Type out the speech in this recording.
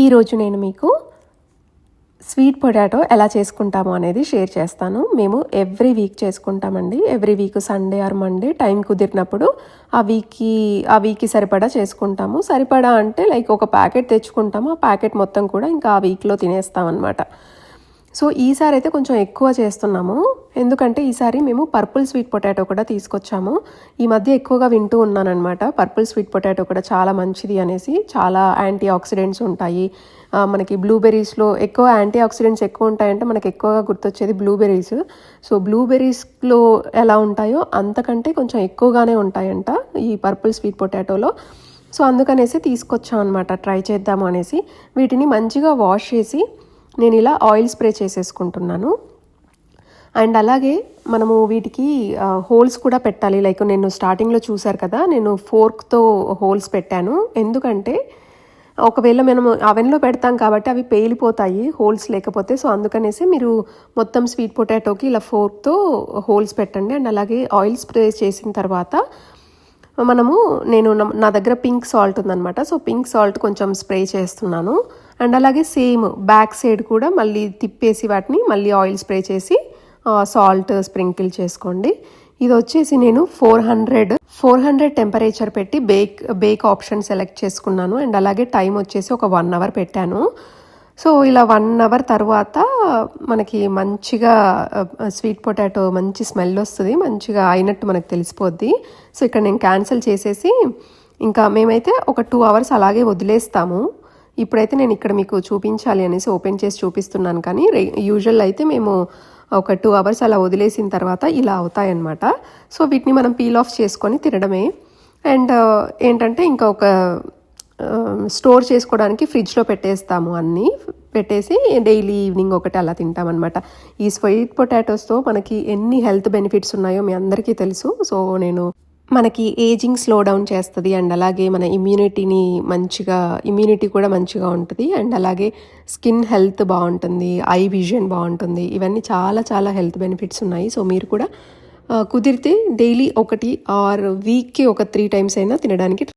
ఈరోజు నేను మీకు స్వీట్ పొటాటో ఎలా చేసుకుంటామో అనేది షేర్ చేస్తాను. మేము ఎవ్రీ వీక్ చేసుకుంటామండి. Every week Sunday or Monday time కుదిరినప్పుడు ఆ వీక్కి ఆ వీక్కి సరిపడా చేసుకుంటాము. సరిపడా అంటే లైక్ ఒక ప్యాకెట్ తెచ్చుకుంటాము. ఆ ప్యాకెట్ మొత్తం కూడా ఇంకా ఆ వీక్లో తినేస్తాం అనమాట సో ఈసారి అయితే కొంచెం ఎక్కువ చేస్తున్నాము. ఎందుకంటే ఈసారి మేము పర్పుల్ స్వీట్ పొటాటో కూడా తీసుకొచ్చాము. ఈ మధ్య ఎక్కువగా వింటూ ఉన్నానమాట పర్పుల్ స్వీట్ పొటాటో కూడా చాలా మంచిది అనేసి చాలా యాంటీ ఆక్సిడెంట్స్ ఉంటాయి మనకి బ్లూబెర్రీస్లో ఎక్కువ యాంటీ ఆక్సిడెంట్స్ ఎక్కువ ఉంటాయంటే మనకి ఎక్కువగా గుర్తొచ్చేది బ్లూబెర్రీస్. సో బ్లూబెర్రీస్లో ఎలా ఉంటాయో అంతకంటే కొంచెం ఎక్కువగానే ఉంటాయంట ఈ పర్పుల్ స్వీట్ పొటాటోలో. సో అందుకనేసి తీసుకొచ్చాం అనమాట ట్రై చేద్దాము అనేసి వీటిని మంచిగా వాష్ చేసి నేను ఇలా ఆయిల్ స్ప్రే చేసేసుకుంటున్నాను. అండ్ అలాగే మనము వీటికి హోల్స్ కూడా పెట్టాలి. లైక్ నేను స్టార్టింగ్లో చూశారు కదా నేను ఫోర్క్తో హోల్స్ పెట్టాను. ఎందుకంటే ఒకవేళ మనం అవెన్లో పెడతాం కాబట్టి అవి పేలిపోతాయి హోల్స్ లేకపోతే. సో అందుకనేసి మీరు మొత్తం స్వీట్ పొటాటోకి ఇలా ఫోర్క్తో హోల్స్ పెట్టండి. అండ్ అలాగే ఆయిల్ స్ప్రే చేసిన తర్వాత మనము నేను నా- నా దగ్గర పింక్ సాల్ట్ ఉందన్నమాట. సో పింక్ సాల్ట్ కొంచెం స్ప్రే చేస్తున్నాను. అండ్ అలాగే సేమ్ బ్యాక్ సైడ్ కూడా మళ్ళీ తిప్పేసి వాటిని మళ్ళీ ఆయిల్ స్ప్రే చేసి సాల్ట్ స్ప్రింకిల్ చేసుకోండి. ఇది వచ్చేసి నేను four hundred four hundred temperature పెట్టి బేక్ బేక్ ఆప్షన్ సెలెక్ట్ చేసుకున్నాను. అండ్ అలాగే టైం వచ్చేసి ఒక వన్ అవర్ పెట్టాను. సో ఇలా వన్ అవర్ తర్వాత మనకి మంచిగా స్వీట్ పొటాటో మంచి స్మెల్ వస్తుంది మంచిగా అయినట్టు మనకు తెలిసిపోద్ది. సో ఇక్కడ నేను క్యాన్సిల్ చేసేసి ఇంకా మేమైతే ఒక టూ అవర్స్ అలాగే వదిలేస్తాము. ఇప్పుడైతే నేను ఇక్కడ మీకు చూపించాలి అనేసి ఓపెన్ చేసి చూపిస్తున్నాను కానీ యూజువల్ అయితే మేము ఒక టూ అవర్స్ అలా వదిలేసిన తర్వాత ఇలా అవుతాయన్నమాట. సో వీటిని మనం పీల్ ఆఫ్ చేసుకొని తినడమే. అండ్ uh, ఏంటంటే ఇంకా ఒక um, స్టోర్ చేసుకోవడానికి ఫ్రిడ్జ్లో పెట్టేస్తాము అన్నీ. పెట్టేసి డైలీ ఈవినింగ్ ఒకటి అలా తింటామన్నమాట. ఈ స్వీట్ పొటాటోస్తో మనకి ఎన్ని హెల్త్ బెనిఫిట్స్ ఉన్నాయో మీ అందరికీ తెలుసు. సో నేను మనకి ఏజింగ్ స్లో డౌన్ చేస్తుంది అండ్ అలాగే మన ఇమ్యూనిటీని మంచిగా ఇమ్యూనిటీ కూడా మంచిగా ఉంటుంది అండ్ అలాగే స్కిన్ హెల్త్ బాగుంటుంది ఐ విజన్ బాగుంటుంది. ఇవన్నీ చాలా చాలా హెల్త్ బెనిఫిట్స్ ఉన్నాయి. సో మీరు కూడా కుదిరితే డైలీ ఒకటి ఆర్ వీక్కి ఒక త్రీ టైమ్స్ అయినా తినడానికి